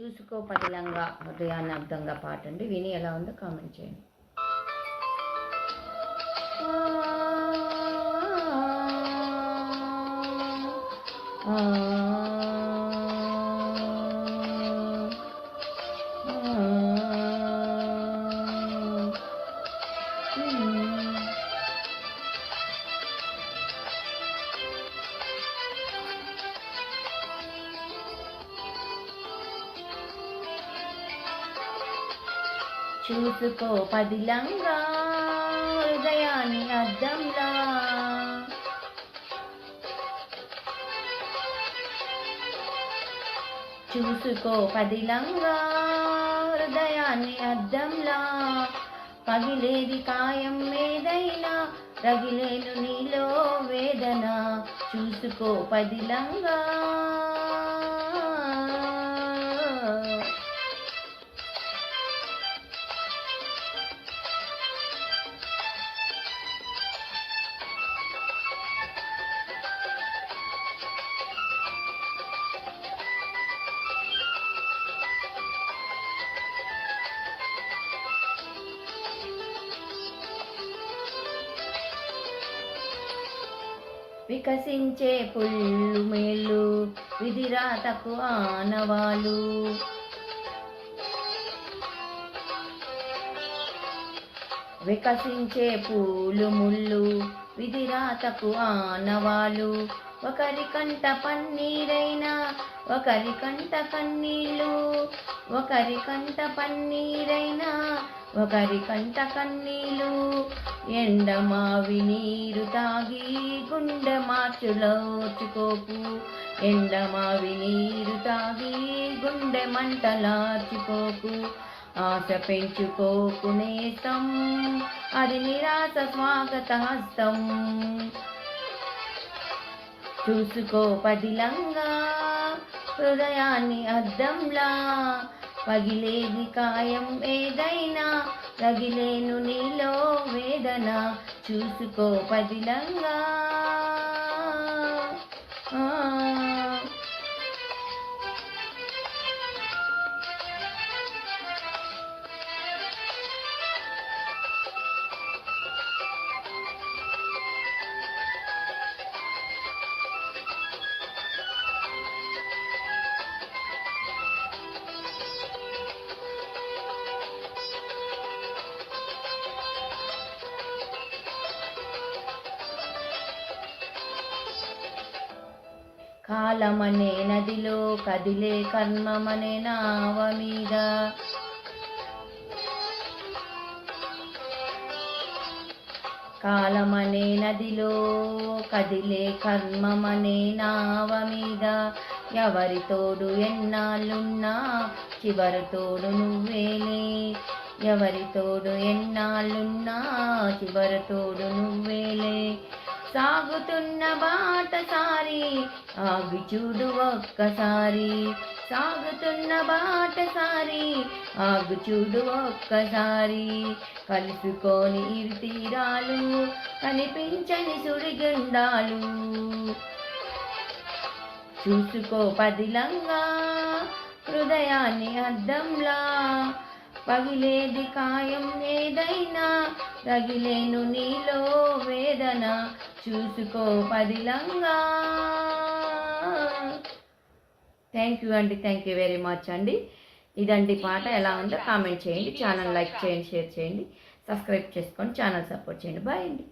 చూసుకో పదిలంగా హృదయాన్ని అర్థంగా పాట విని ఎలా ఉందో కామెంట్ చేయండి ఆ, చూసుకో పదిలంగా హృదయాన్ని అద్దంలా. చూసుకో పదిలంగా హృదయాన్ని అద్దంలా. పగిలేది కాయం ఏదైనా రగిలేను నీలో వేదన. చూసుకో పదిలంగా వికసించే పుల్లు మేళ్ళు విధిరాతకు ఆనవాలు. వికసించే పూలు ముళ్ళు విధిరాతకు ఆనవాలు. ఒకరి కంట పన్నీరైనా ఒకరి కంట కన్నీళ్ళు. ఒకరి కంట పన్నీరైనా ఒకరి కంట కన్నీళ్ళు ఎండమావి నీరు తాగి గుండె మార్చులోచుకోకు. ఎండమావి నీరు తాగి గుండె మంటలార్చుకోకు. ఆశ పెంచుకోకునేస్తం అది నిరాశ స్వాగత హస్తం. చూసుకో పదిలంగా హృదయాన్ని అద్దంలా. పగిలేది కాయం ఏదైనా రగిలేను నీలో వేదన. చూసుకో పదిలంగా. కాలమనే నదిలో కదిలే కర్మమనే నావ మీద. కాలమనే నదిలో కదిలే కర్మమనే నావ మీద. ఎవరితోడు ఎన్నాళ్ళున్నా చివరితోడు నువ్వేలే. ఎవరితోడు ఎన్నాళ్ళున్నా చివరితోడు నువ్వేలే. సాగుతున్న బాటసారి ఆగి చూడు ఒక్కసారి. సాగుతున్న బాటసారి ఆగు చూడు ఒక్కసారి. కలుపుకొని ఇరు తీరాలు కనిపించని సుడిగుండాలు. చూసుకో పదిలంగా హృదయాన్ని అద్దంలా. పగిలేది కాయం ఏదైనా రగిలేను నీలో వేదన చూసుకో పదిలంగా. థ్యాంక్ యూ అండి థ్యాంక్ యూ వెరీ మచ్ అండి. ఇదండి పాట ఎలా ఉందో కామెంట్ చేయండి ఛానల్ లైక్ చేయండి షేర్ చేయండి సబ్స్క్రైబ్ చేసుకొని ఛానల్ సపోర్ట్ చేయండి. బాయ్ అండి.